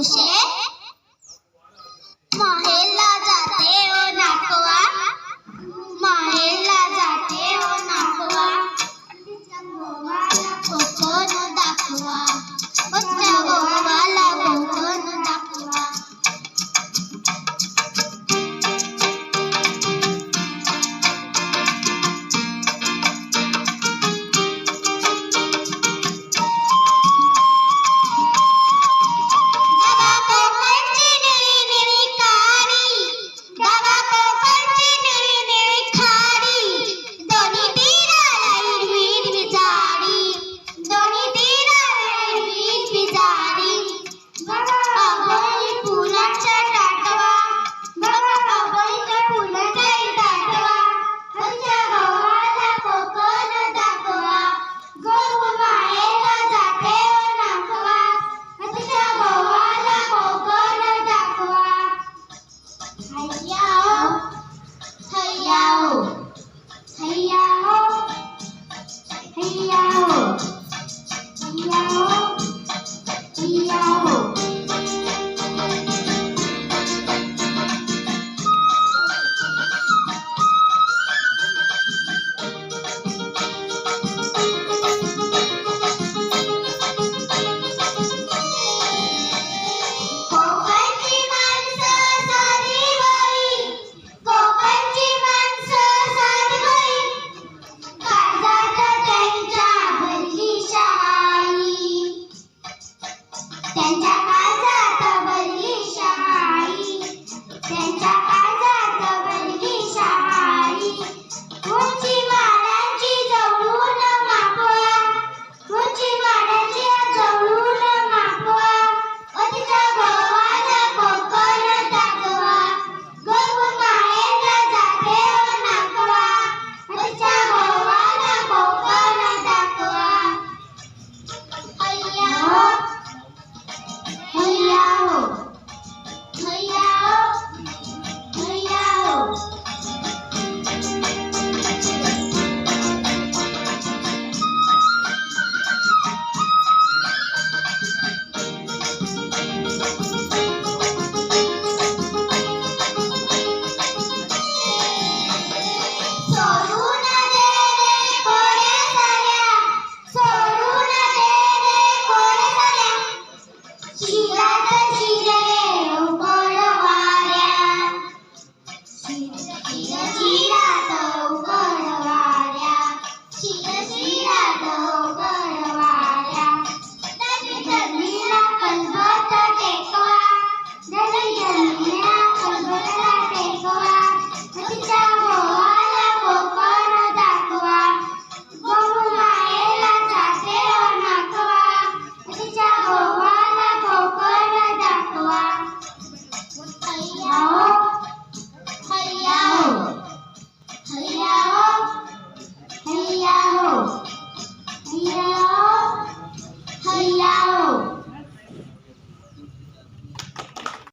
বসে। মাহেলা যাতে ও নাকোয়া। মাহেলা যাতে ও নাকোয়া কোকনো দাকোয়া।